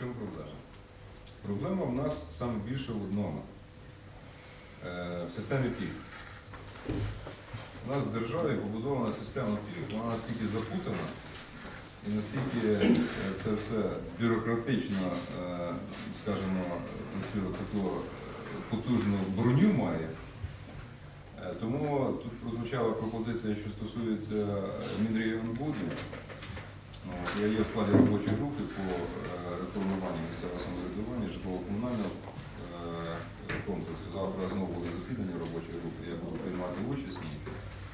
чому проблема? Проблема в нас саме більше в одному. Е, в системі пільг. У нас в державі побудована система пільг, вона настільки запутана і настільки е, це все бюрократично, е, скажімо, цю таку потужну броню має. Тому тут прозвучала пропозиція, що стосується Мінрегіонбуду. От, Я є в складі робочої групи по е, реформуванню місцевого самоврядування житлово-комунального е, комплексу. Завтра знову буде засідання робочої групи, я буду приймати участь в ній.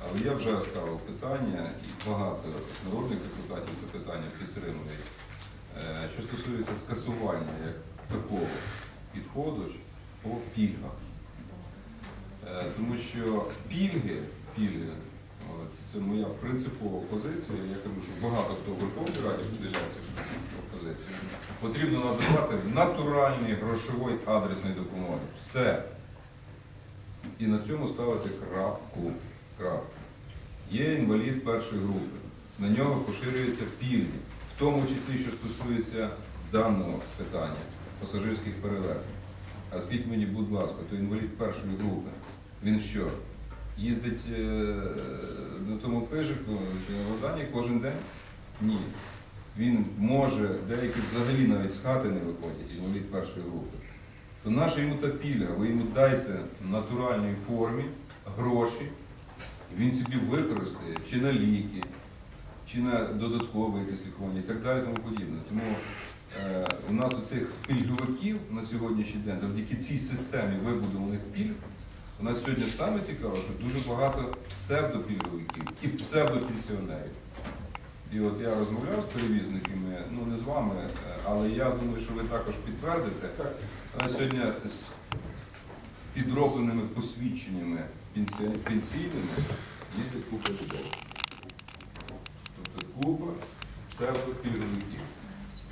Але я вже ставив питання, і багато народних депутатів це питання підтримують. Е, Що стосується скасування як такого підходу по пільгах. Тому що пільги, пільги, це моя принципова позиція. Я кажу, що багато хто в Верховній Раді поділяється цю пропозицію. Потрібно надавати натуральний грошовий адресний допомоги. Все. І на цьому ставити крапку. крапку. Є інвалід першої групи. На нього поширюються пільги, в тому числі, що стосується даного питання пасажирських перевезень. А скажіть мені, будь ласка, то інвалід першої групи, він що? Їздить е, на тому пижику чи на Водані кожен день? Ні. Він може, деякі взагалі навіть з хати не виходять, інвалід першої групи. То наша йому та пільга, ви йому дайте в натуральній формі гроші, він собі використає чи на ліки, чи на додаткове якесь лікування і так далі, тому подібне. Тому е, у нас оцих пільговиків на сьогоднішній день, завдяки цій системі вибудованих пільг, у нас сьогодні саме цікаво, що дуже багато псевдопільговиків і псевдопенсіонерів. І от я розмовляв з перевізниками, ну не з вами, але я думаю, що ви також підтвердите. Нас сьогодні з підробленими посвідченнями пенсійними їздять купа людей. Тобто купа псевдопільговиків.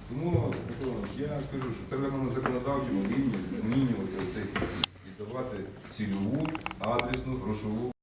Тому я кажу, що треба на законодавчому рівні змінювати цей і давати цільову адресну грошову